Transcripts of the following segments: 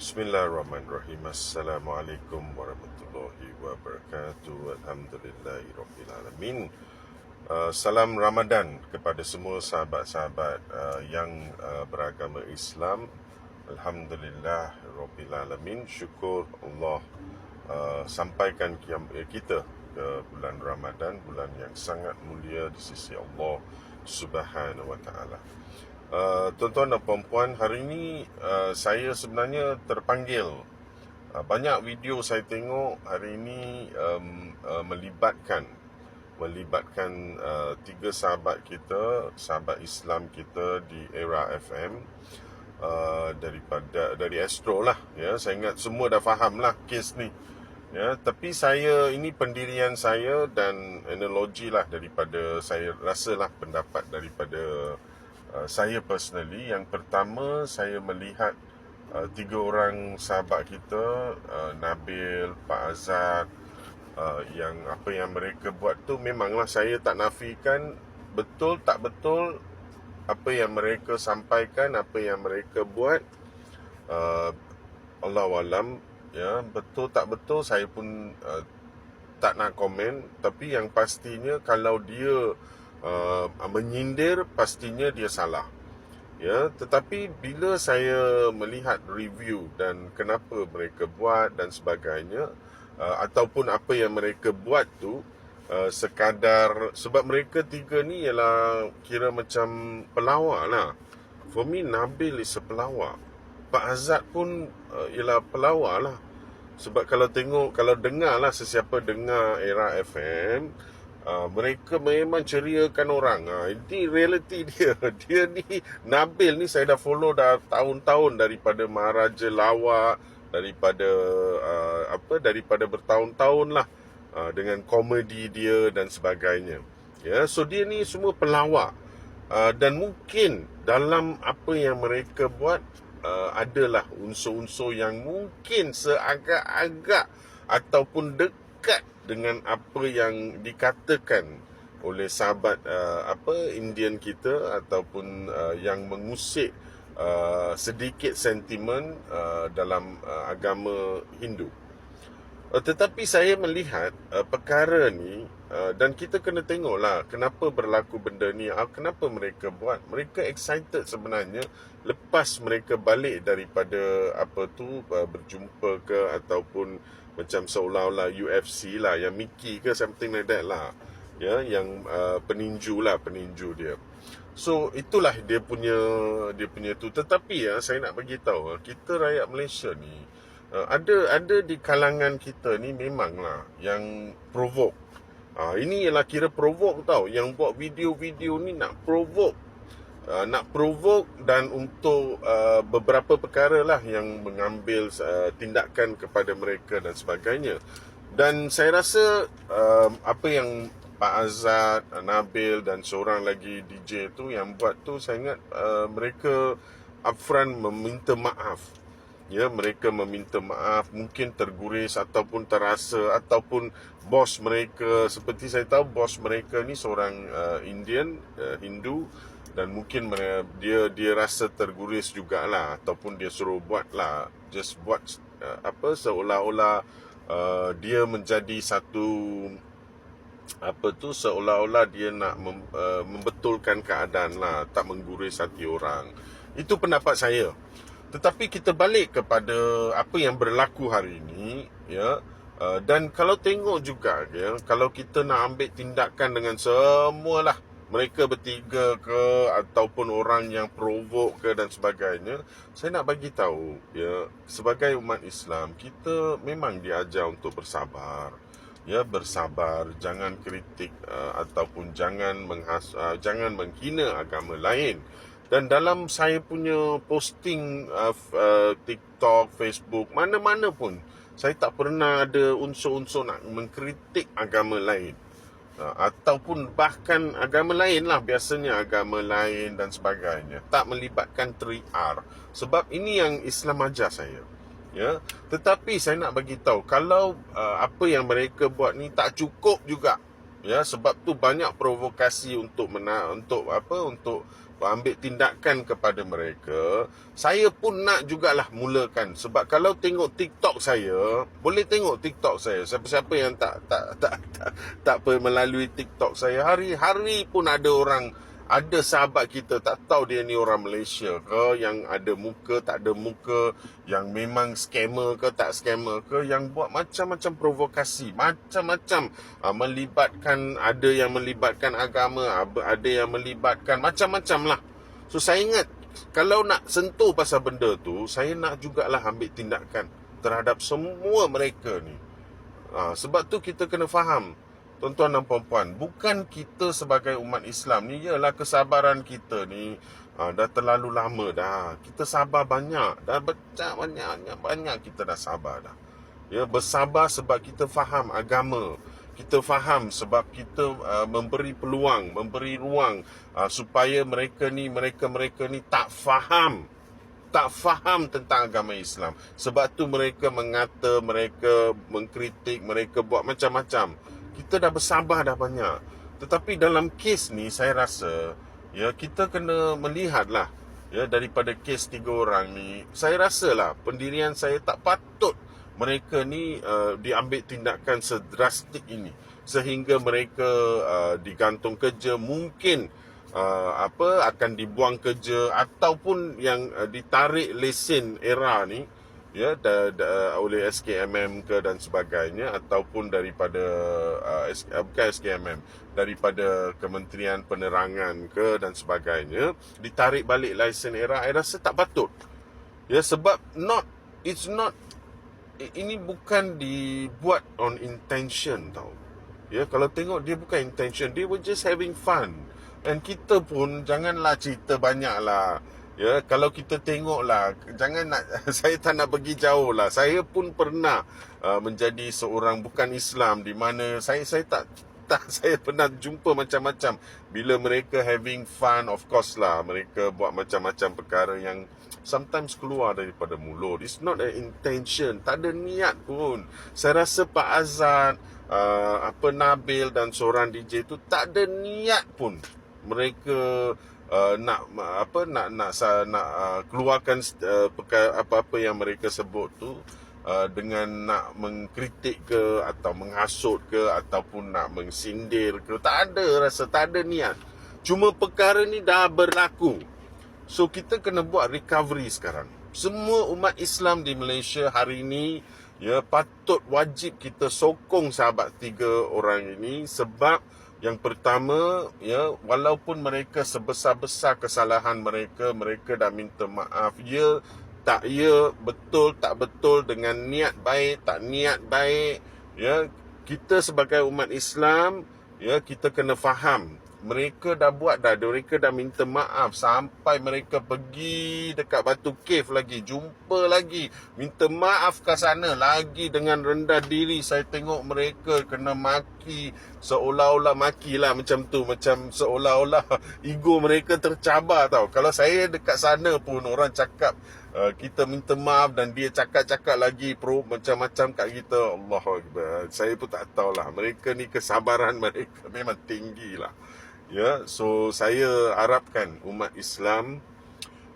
Bismillahirrahmanirrahim. Assalamualaikum warahmatullahi wabarakatuh. Alhamdulillahirrahmanirrahim. Uh, salam Ramadan kepada semua sahabat-sahabat uh, yang uh, beragama Islam. Alhamdulillah Rabbil Alamin. Syukur Allah uh, sampaikan eh, kita ke bulan Ramadan, bulan yang sangat mulia di sisi Allah Subhanahu wa taala. Uh, tuan-tuan dan puan-puan, hari ini uh, saya sebenarnya terpanggil. Uh, banyak video saya tengok hari ini um, uh, melibatkan melibatkan uh, tiga sahabat kita, sahabat Islam kita di era FM uh, daripada dari Astro lah. Ya, saya ingat semua dah faham lah kes ni. Ya, tapi saya ini pendirian saya dan analogi lah daripada saya rasalah pendapat daripada Uh, saya personally yang pertama saya melihat uh, tiga orang sahabat kita uh, Nabil, Pak Azad uh, yang apa yang mereka buat tu memanglah saya tak nafikan betul tak betul apa yang mereka sampaikan, apa yang mereka buat. Uh, Allah alam ya betul tak betul saya pun uh, tak nak komen. Tapi yang pastinya kalau dia uh, menyindir pastinya dia salah. Ya tetapi bila saya melihat review dan kenapa mereka buat dan sebagainya uh, ataupun apa yang mereka buat tu uh, sekadar sebab mereka tiga ni ialah kira macam pelawak lah. For me Nabil is a pelawak. Pak Azad pun uh, ialah pelawak lah. Sebab kalau tengok kalau dengar lah sesiapa dengar era FM Uh, mereka memang ceriakan orang. Uh, ini reality dia. Dia ni Nabil ni saya dah follow dah tahun-tahun daripada Maharaja Lawak, daripada uh, apa daripada bertahun-tahun lah uh, dengan komedi dia dan sebagainya. Ya, so dia ni semua pelawak. Uh, dan mungkin dalam apa yang mereka buat uh, adalah unsur-unsur yang mungkin seagak-agak ataupun dekat dengan apa yang dikatakan oleh sahabat uh, apa Indian kita ataupun uh, yang mengusik uh, sedikit sentimen uh, dalam uh, agama Hindu. Uh, tetapi saya melihat uh, perkara ni uh, dan kita kena tengoklah kenapa berlaku benda ni, uh, kenapa mereka buat. Mereka excited sebenarnya lepas mereka balik daripada apa tu uh, berjumpa ke ataupun macam seolah-olah UFC lah yang Mickey ke something like that lah. Ya yang uh, peninju lah peninju dia. So itulah dia punya dia punya tu. Tetapi ya saya nak bagi tahu kita rakyat Malaysia ni uh, ada ada di kalangan kita ni memanglah yang provoke. Uh, ini ialah kira provoke tau yang buat video-video ni nak provoke uh, nak provoke dan untuk uh, beberapa perkara lah yang mengambil uh, tindakan kepada mereka dan sebagainya. Dan saya rasa uh, apa yang Pak Azad, Nabil dan seorang lagi DJ tu yang buat tu saya ingat uh, mereka upfront meminta maaf. Ya, mereka meminta maaf, mungkin terguris ataupun terasa ataupun bos mereka. Seperti saya tahu bos mereka ni seorang uh, Indian, uh, Hindu dan mungkin dia dia rasa terguris jugalah ataupun dia suruh buat lah just buat uh, apa seolah-olah uh, dia menjadi satu apa tu seolah-olah dia nak mem, uh, membetulkan keadaan lah tak mengguris hati orang. Itu pendapat saya tetapi kita balik kepada apa yang berlaku hari ini ya. Uh, dan kalau tengok juga ya kalau kita nak ambil tindakan dengan semualah mereka bertiga ke ataupun orang yang provok ke dan sebagainya saya nak bagi tahu ya sebagai umat Islam kita memang diajar untuk bersabar ya bersabar jangan kritik uh, ataupun jangan menghas uh, jangan menghina agama lain dan dalam saya punya posting uh, uh, TikTok, Facebook, mana-mana pun saya tak pernah ada unsur-unsur nak mengkritik agama lain. Ha, ataupun bahkan agama lain lah biasanya agama lain dan sebagainya. Tak melibatkan 3R sebab ini yang Islam ajar saya. Ya. Tetapi saya nak bagi tahu kalau uh, apa yang mereka buat ni tak cukup juga ya sebab tu banyak provokasi untuk mena untuk apa untuk ambil tindakan kepada mereka, saya pun nak jugalah mulakan. Sebab kalau tengok TikTok saya, boleh tengok TikTok saya. Siapa-siapa yang tak tak tak tak, tak, tak melalui TikTok saya. Hari-hari pun ada orang ada sahabat kita tak tahu dia ni orang Malaysia ke yang ada muka tak ada muka yang memang scammer ke tak scammer ke yang buat macam-macam provokasi macam-macam uh, melibatkan ada yang melibatkan agama ada yang melibatkan macam-macam lah. So saya ingat kalau nak sentuh pasal benda tu saya nak jugalah ambil tindakan terhadap semua mereka ni. Uh, sebab tu kita kena faham tuan-tuan dan puan-puan, bukan kita sebagai umat Islam ni ialah kesabaran kita ni ha, dah terlalu lama dah. Kita sabar banyak, dah becak banyak, banyak kita dah sabar dah. Ya, bersabar sebab kita faham agama. Kita faham sebab kita uh, memberi peluang, memberi ruang uh, supaya mereka ni, mereka-mereka ni tak faham tak faham tentang agama Islam. Sebab tu mereka mengata, mereka mengkritik, mereka buat macam-macam kita dah bersabar dah banyak. Tetapi dalam kes ni saya rasa ya kita kena melihatlah ya daripada kes tiga orang ni saya rasa lah pendirian saya tak patut mereka ni uh, diambil tindakan sedrastik ini sehingga mereka uh, digantung kerja mungkin uh, apa akan dibuang kerja ataupun yang uh, ditarik lesen era ni ya da, da, oleh SKMM ke dan sebagainya ataupun daripada uh, SK, uh, bukan SKMM daripada Kementerian Penerangan ke dan sebagainya ditarik balik lesen era saya rasa tak patut. Ya sebab not it's not ini bukan dibuat on intention tau. Ya kalau tengok dia bukan intention dia were just having fun. And kita pun janganlah cerita banyak lah Ya, kalau kita tengok lah, jangan nak, saya tak nak pergi jauh lah. Saya pun pernah uh, menjadi seorang bukan Islam di mana saya saya tak tak saya pernah jumpa macam-macam. Bila mereka having fun of course lah. Mereka buat macam-macam perkara yang sometimes keluar daripada mulut. It's not an intention. Tak ada niat pun. Saya rasa Pak Azad uh, apa Nabil dan seorang DJ tu tak ada niat pun mereka uh, nak apa nak nak nak, nak uh, keluarkan uh, apa-apa yang mereka sebut tu uh, dengan nak mengkritik ke atau menghasut ke ataupun nak mengsindir ke tak ada rasa tak ada niat. Cuma perkara ni dah berlaku. So kita kena buat recovery sekarang. Semua umat Islam di Malaysia hari ini ya patut wajib kita sokong sahabat tiga orang ini sebab yang pertama, ya, walaupun mereka sebesar-besar kesalahan mereka, mereka dah minta maaf. Ya, tak ya, betul tak betul dengan niat baik, tak niat baik, ya. Kita sebagai umat Islam, ya, kita kena faham mereka dah buat dah. Mereka dah minta maaf. Sampai mereka pergi dekat batu cave lagi. Jumpa lagi. Minta maaf ke sana. Lagi dengan rendah diri. Saya tengok mereka kena maki. Seolah-olah maki lah macam tu. Macam seolah-olah ego mereka tercabar tau. Kalau saya dekat sana pun orang cakap uh, kita minta maaf dan dia cakap-cakap lagi pro macam-macam kat kita. Allah saya pun tak tahulah. Mereka ni kesabaran mereka memang tinggi lah Ya, so saya harapkan umat Islam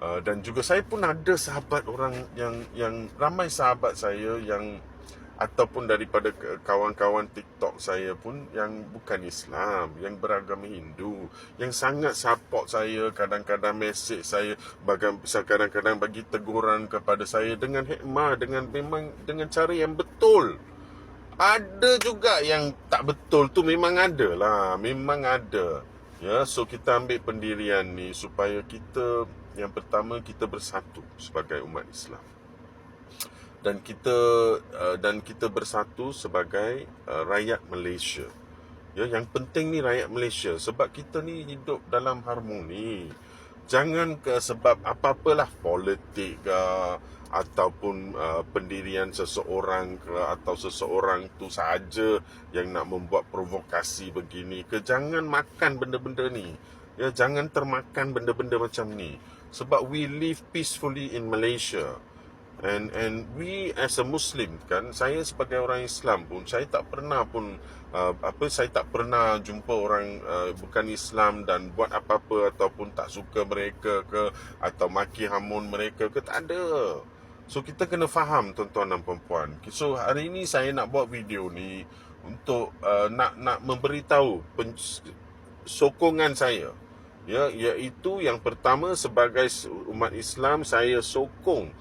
uh, dan juga saya pun ada sahabat orang yang yang ramai sahabat saya yang ataupun daripada kawan-kawan TikTok saya pun yang bukan Islam, yang beragama Hindu, yang sangat support saya, kadang-kadang mesej saya, kadang-kadang bagi teguran kepada saya dengan hikmah, dengan memang dengan cara yang betul. Ada juga yang tak betul tu memang ada lah, memang ada. Ya, so kita ambil pendirian ni supaya kita yang pertama kita bersatu sebagai umat Islam. Dan kita uh, dan kita bersatu sebagai uh, rakyat Malaysia. Ya, yang penting ni rakyat Malaysia sebab kita ni hidup dalam harmoni. Jangan ke sebab apa-apalah politik ke ataupun uh, pendirian seseorang ke atau seseorang tu saja yang nak membuat provokasi begini ke jangan makan benda-benda ni. Ya jangan termakan benda-benda macam ni. Sebab we live peacefully in Malaysia. And and we as a muslim kan saya sebagai orang Islam pun saya tak pernah pun uh, apa saya tak pernah jumpa orang uh, bukan Islam dan buat apa-apa ataupun tak suka mereka ke atau maki hamun mereka ke tak ada so kita kena faham tuan-tuan dan puan-puan. So hari ini saya nak buat video ni untuk uh, nak nak memberitahu pen, sokongan saya. Ya iaitu yang pertama sebagai umat Islam saya sokong.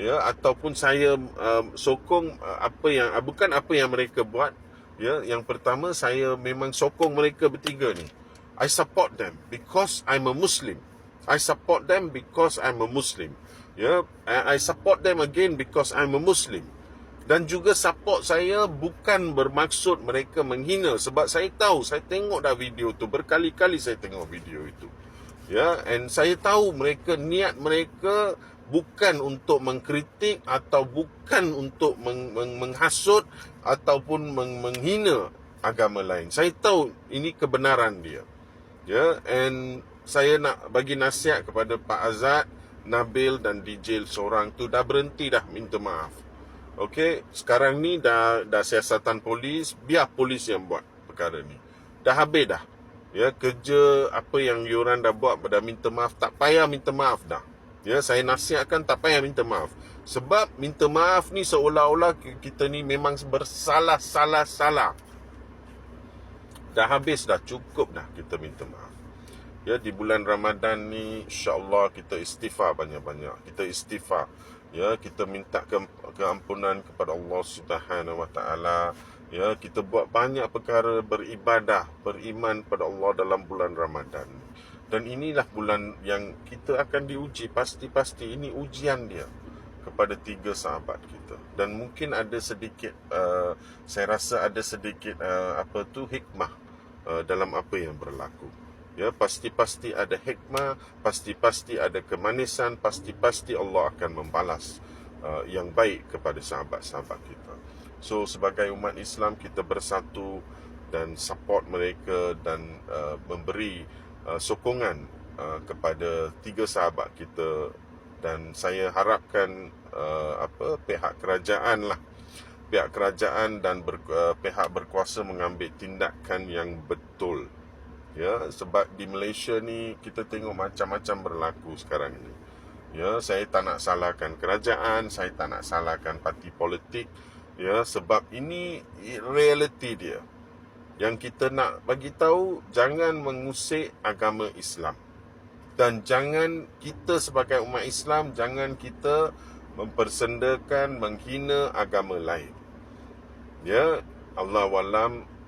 Ya ataupun saya um, sokong uh, apa yang uh, bukan apa yang mereka buat. Ya yang pertama saya memang sokong mereka bertiga ni. I support them because I'm a Muslim. I support them because I'm a Muslim ya I support them again because I'm a Muslim dan juga support saya bukan bermaksud mereka menghina sebab saya tahu saya tengok dah video tu berkali-kali saya tengok video itu ya and saya tahu mereka niat mereka bukan untuk mengkritik atau bukan untuk meng, meng, menghasut ataupun meng, menghina agama lain. Saya tahu ini kebenaran dia. Ya, and saya nak bagi nasihat kepada Pak Azad, Nabil dan DJ seorang tu dah berhenti dah minta maaf. Okey, sekarang ni dah dah siasatan polis, biar polis yang buat perkara ni. Dah habis dah. Ya, kerja apa yang diorang dah buat dah minta maaf, tak payah minta maaf dah. Ya, saya nasihatkan tak payah minta maaf. Sebab minta maaf ni seolah-olah kita ni memang bersalah-salah-salah. Dah habis dah, cukup dah kita minta maaf. Ya, di bulan Ramadan ni insya-Allah kita istighfar banyak-banyak. Kita istighfar. Ya, kita minta ke keampunan kepada Allah Subhanahu Wa Taala. Ya, kita buat banyak perkara beribadah, beriman pada Allah dalam bulan Ramadan. Dan inilah bulan yang kita akan diuji Pasti-pasti ini ujian dia Kepada tiga sahabat kita Dan mungkin ada sedikit uh, Saya rasa ada sedikit uh, Apa tu hikmah uh, Dalam apa yang berlaku Ya, pasti-pasti ada hikmah, pasti-pasti ada kemanisan, pasti-pasti Allah akan membalas uh, yang baik kepada sahabat-sahabat kita. So sebagai umat Islam kita bersatu dan support mereka dan uh, memberi uh, sokongan uh, kepada tiga sahabat kita. Dan saya harapkan uh, apa pihak kerajaan lah. Pihak kerajaan dan ber, uh, pihak berkuasa mengambil tindakan yang betul ya sebab di Malaysia ni kita tengok macam-macam berlaku sekarang ni. Ya saya tak nak salahkan kerajaan saya tak nak salahkan parti politik. Ya sebab ini reality dia. Yang kita nak bagi tahu jangan mengusik agama Islam. Dan jangan kita sebagai umat Islam jangan kita mempersendakan menghina agama lain. Ya Allah walam